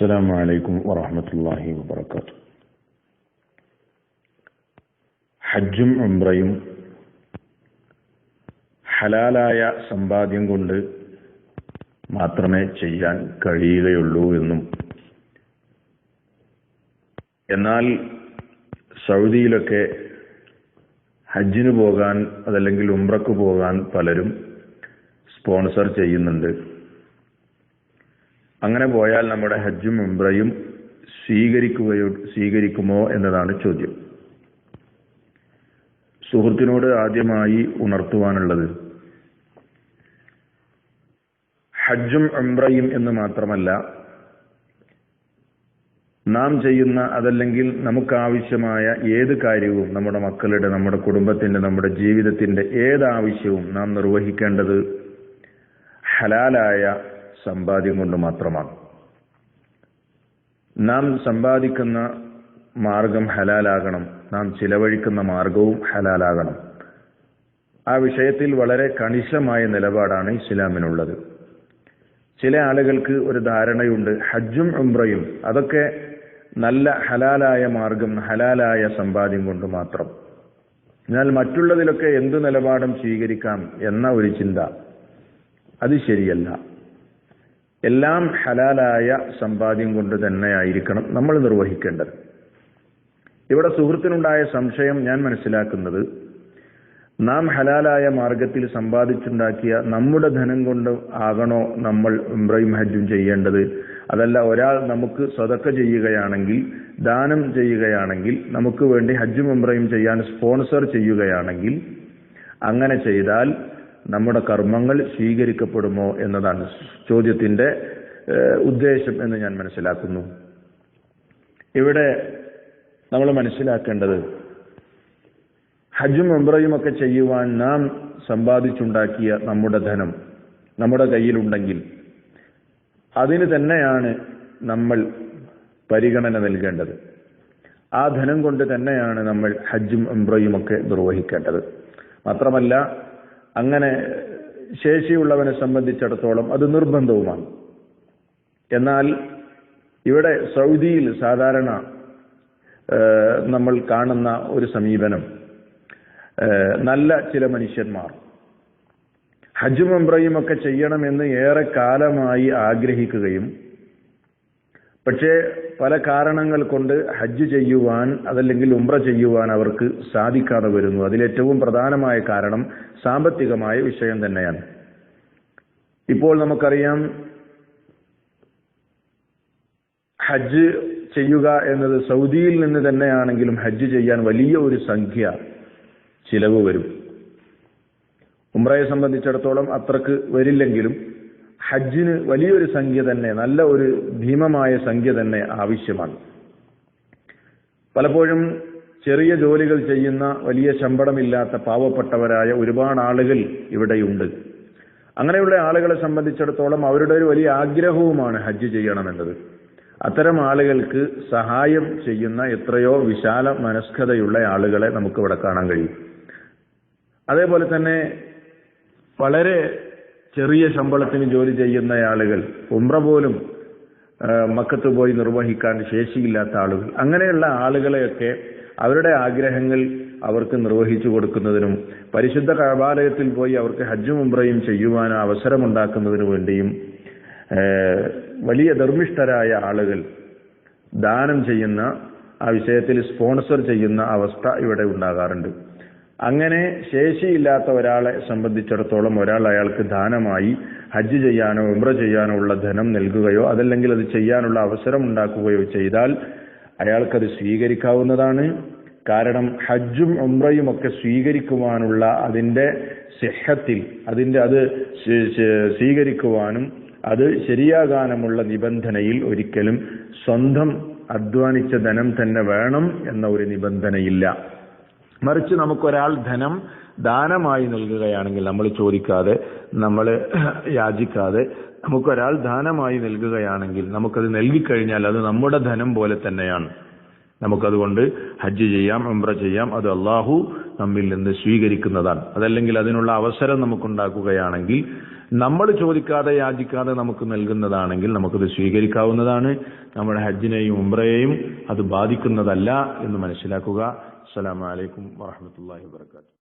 السلام عليكم ورحمة الله وبركاته ഹജ്ജും ഉംറയും ഹലാലായ സമ്പാദ്യം കൊണ്ട് മാത്രമേ ചെയ്യാൻ കഴിയുകയുള്ളൂ എന്നും എന്നാൽ സൗദിയിലൊക്കെ ഹജ്ജിന് പോകാൻ അതല്ലെങ്കിൽ ഉംറക്ക് പോകാൻ പലരും സ്പോൺസർ ചെയ്യുന്നുണ്ട് അങ്ങനെ പോയാൽ നമ്മുടെ ഹജ്ജും ഉംറയും സ്വീകരിക്കുകയോ സ്വീകരിക്കുമോ എന്നതാണ് ചോദ്യം. സുഹൃത്തിനോട് ആദ്യമായി ഉണർത്തുവാനുള്ളത് ഹജ്ജും ഉംറയും എന്ന് മാത്രമല്ല നാം ചെയ്യുന്ന അതല്ലെങ്കിൽ നമുക്കാവശ്യമായ ഏത് കാര്യവും നമ്മുടെ മക്കളുടെ നമ്മുടെ കുടുംബത്തിന്റെ നമ്മുടെ ജീവിതത്തിന്റെ ഏതാവശ്യവും നാം നിർവഹിക്കേണ്ടത് ഹലാലായ സമ്പാദ്യം കൊണ്ട് മാത്രമാണ്. നാം സമ്പാദിക്കുന്ന മാർഗം ഹലാലാകണം. നാം ചിലവഴിക്കുന്ന മാർഗവും ഹലാലാകണം. ആ വിഷയത്തിൽ വളരെ കണിശമായ നിലപാടാണ് ഇസ്ലാമിനുള്ളത്. ചില ആളുകൾക്ക് ഒരു ധാരണയുണ്ട് ഹജ്ജും ഉംറയും അതൊക്കെ നല്ല ഹലാലായ മാർഗം ഹലാലായ സമ്പാദ്യം കൊണ്ട് മാത്രം. എന്നാൽ മറ്റുള്ളതിലൊക്കെ എന്ത് നിലപാടും സ്വീകരിക്കാം എന്ന ഒരു ചിന്ത. അത് ശരിയല്ല. എല്ലാം ഹലാലായ സമ്പാദ്യം കൊണ്ട് തന്നെയായിരിക്കണം നമ്മൾ നിർവഹിക്കേണ്ടത്. ഇവിടെ സുഹൃത്തിനുണ്ടായ സംശയം ഞാൻ മനസ്സിലാക്കുന്നത് നാം ഹലാലായ മാർഗത്തിൽ സമ്പാദിച്ചുണ്ടാക്കിയ നമ്മുടെ ധനം കൊണ്ട് ആകണോ നമ്മൾ ഉംറയും ഹജ്ജും ചെയ്യേണ്ടത്? അതല്ല ഒരാൾ നമുക്ക് സ്വതക്ക ചെയ്യുകയാണെങ്കിൽ ദാനം ചെയ്യുകയാണെങ്കിൽ നമുക്ക് വേണ്ടി ഹജ്ജും ഉംറയും ചെയ്യാൻ സ്പോൺസർ ചെയ്യുകയാണെങ്കിൽ അങ്ങനെ ചെയ്താൽ നമ്മുടെ കർമ്മങ്ങൾ സ്വീകരിക്കപ്പെടുമോ എന്നതാണ് ചോദ്യത്തിന്റെ ഉദ്ദേശം എന്ന് ഞാൻ മനസ്സിലാക്കുന്നു. ഇവിടെ നമ്മൾ മനസ്സിലാക്കേണ്ടത് ഹജ്ജും ഉംറയും ഒക്കെ ചെയ്യുവാൻ നാം സമ്പാദിച്ചുണ്ടാക്കിയ നമ്മുടെ ധനം നമ്മുടെ കയ്യിലുണ്ടെങ്കിൽ അതിന് തന്നെയാണ് നമ്മൾ പരിഗണന നൽകേണ്ടത്. ആ ധനം കൊണ്ട് തന്നെയാണ് നമ്മൾ ഹജ്ജും ഉംറയും ഒക്കെ നിർവഹിക്കേണ്ടത്. മാത്രമല്ല അങ്ങനെ ശേഷിയുള്ളവനെ സംബന്ധിച്ചിടത്തോളം അത് നിർബന്ധവുമാണ്. എന്നാൽ ഇവിടെ സൗദിയിൽ സാധാരണ നമ്മൾ കാണുന്ന ഒരു സമീപനം നല്ല ചില മനുഷ്യന്മാർ ഹജ്ജും ഉംറയും ഒക്കെ ചെയ്യണമെന്ന് ഏറെ കാലമായി ആഗ്രഹിക്കുകയും പക്ഷേ പല കാരണങ്ങൾ കൊണ്ട് ഹജ്ജ് ചെയ്യുവാൻ അതല്ലെങ്കിൽ ഉംറ ചെയ്യുവാൻ അവർക്ക് സാധിക്കാതെ വരുന്നു. അതിലേറ്റവും പ്രധാനമായ കാരണം സാമ്പത്തികമായ വിഷയം തന്നെയാണ്. ഇപ്പോൾ നമുക്കറിയാം ഹജ്ജ് ചെയ്യുക എന്നത് സൗദിയിൽ നിന്ന് തന്നെയാണെങ്കിലും ഹജ്ജ് ചെയ്യാൻ വലിയ ഒരു സംഖ്യ ചിലവ് വരും. ഉംറയെ സംബന്ധിച്ചിടത്തോളം അത്രയ്ക്ക് വരില്ലെങ്കിലും ഹജ്ജിന് വലിയൊരു സംഖ്യ തന്നെ നല്ല ഒരു ഭീമമായ സംഖ്യ തന്നെ ആവശ്യമാണ്. പലപ്പോഴും ചെറിയ ജോലികൾ ചെയ്യുന്ന വലിയ ശമ്പളമില്ലാത്ത പാവപ്പെട്ടവരായ ഒരുപാട് ആളുകൾ ഇവിടെയുണ്ട്. അങ്ങനെയുള്ള ആളുകളെ സംബന്ധിച്ചിടത്തോളം അവരുടെ ഒരു വലിയ ആഗ്രഹവുമാണ് ഹജ്ജ് ചെയ്യണമെന്നത്. അത്തരം ആളുകൾക്ക് സഹായം ചെയ്യുന്ന എത്രയോ വിശാല മനസ്കതയുള്ള ആളുകളെ നമുക്ക് ഇവിടെ കാണാൻ കഴിയും. അതേപോലെ തന്നെ വളരെ ചെറിയ ശമ്പളത്തിന് ജോലി ചെയ്യുന്ന ആളുകൾ ഉമ്ര പോലും മക്കത്ത് പോയി നിർവഹിക്കാൻ ശേഷിയില്ലാത്ത ആളുകൾ. അങ്ങനെയുള്ള ആളുകളെയൊക്കെ അവരുടെ ആഗ്രഹങ്ങൾ അവർക്ക് നിർവഹിച്ചു കൊടുക്കുന്നതിനും പരിശുദ്ധ കപാലയത്തിൽ പോയി അവർക്ക് ഹജ്ജും ഉംറയും ചെയ്യുവാൻ അവസരമുണ്ടാക്കുന്നതിനു വേണ്ടിയും വലിയ ധർമ്മിഷ്ഠരായ ആളുകൾ ദാനം ചെയ്യുന്ന ആ വിഷയത്തിൽ സ്പോൺസർ ചെയ്യുന്ന അവസ്ഥ ഇവിടെ ഉണ്ടാകാറുണ്ട്. അങ്ങനെ ശേഷിയില്ലാത്ത ഒരാളെ സംബന്ധിച്ചിടത്തോളം ഒരാൾ അയാൾക്ക് ദാനമായി ഹജ്ജ് ചെയ്യാനോ ഉമ്ര ചെയ്യാനോ ഉള്ള ധനം നൽകുകയോ അതല്ലെങ്കിൽ അത് ചെയ്യാനുള്ള അവസരം ഉണ്ടാക്കുകയോ ചെയ്താൽ അയാൾക്കത് സ്വീകരിക്കാവുന്നതാണ്. കാരണം ഹജ്ജും ഉംറയും ഒക്കെ സ്വീകരിക്കുവാനുള്ള അതിന്റെ സിഹത്തിൽ അതിന്റെ അത് സ്വീകരിക്കുവാനും അത് ശരിയാകാനുമുള്ള നിബന്ധനയിൽ ഒരിക്കലും സ്വന്തം അധ്വാനിച്ച ധനം തന്നെ വേണം എന്ന ഒരു നിബന്ധനയില്ല. മറിച്ച് നമുക്കൊരാൾ ധനം ദാനമായി നൽകുകയാണെങ്കിൽ നമ്മൾ ചോദിക്കാതെ നമ്മൾ യാചിക്കാതെ നമുക്കൊരാൾ ദാനമായി നൽകുകയാണെങ്കിൽ നമുക്കത് നൽകിക്കഴിഞ്ഞാൽ അത് നമ്മുടെ ധനം പോലെ തന്നെയാണ്. നമുക്കതുകൊണ്ട് ഹജ്ജ് ചെയ്യാം ഉംറ ചെയ്യാം അത് അള്ളാഹു നമ്മിൽ നിന്ന് സ്വീകരിക്കുന്നതാണ്. അതല്ലെങ്കിൽ അതിനുള്ള അവസരം നമുക്കുണ്ടാക്കുകയാണെങ്കിൽ നമ്മൾ ചോദിക്കാതെ യാചിക്കാതെ നമുക്ക് നൽകുന്നതാണെങ്കിൽ നമുക്കത് സ്വീകരിക്കാവുന്നതാണ്. നമ്മുടെ ഹജ്ജിനെയും ഉംറയെയും അത് ബാധിക്കുന്നതല്ല എന്ന് മനസ്സിലാക്കുക. അസ്സലാമു അലൈക്കും വറഹ്മത്തുള്ളാഹി വബറകാതുഹു.